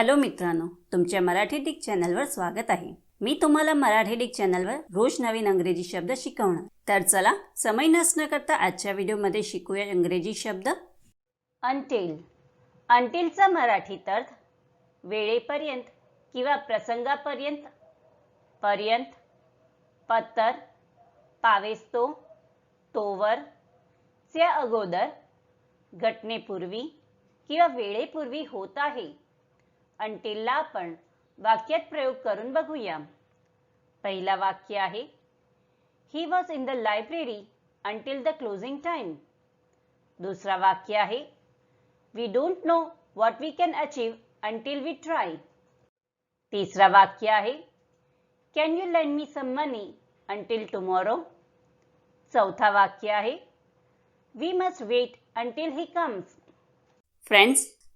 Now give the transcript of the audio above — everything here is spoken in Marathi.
हॅलो मित्रांनो तुमच्या मराठी डिक चॅनलवर स्वागत आहे. मी तुम्हाला मराठी डिक चॅनलवर रोज नवीन अंग्रेजी शब्द शिकवणार. तर चला समय नसणं करता आजच्या व्हिडिओमध्ये शिकूया इंग्रजी शब्द. अंटील अंटीलचा मराठीत अर्थ वेळेपर्यंत किंवा प्रसंगापर्यंत. पर्यंत पत्तर पावेस्तो तोवर च्या अगोदर घटनेपूर्वी किंवा वेळेपूर्वी होत आहे. अंटिलला आपण वाक्यात प्रयोग करून बघूया. पहिला वाक्य आहे he was in the library until the closing time दुसरा वाक्य आहे we don't know what we can achieve until we try तिसरा वाक्य आहे can you learn me some money until tomorrow चौथा वाक्य आहे we must wait until he comes friends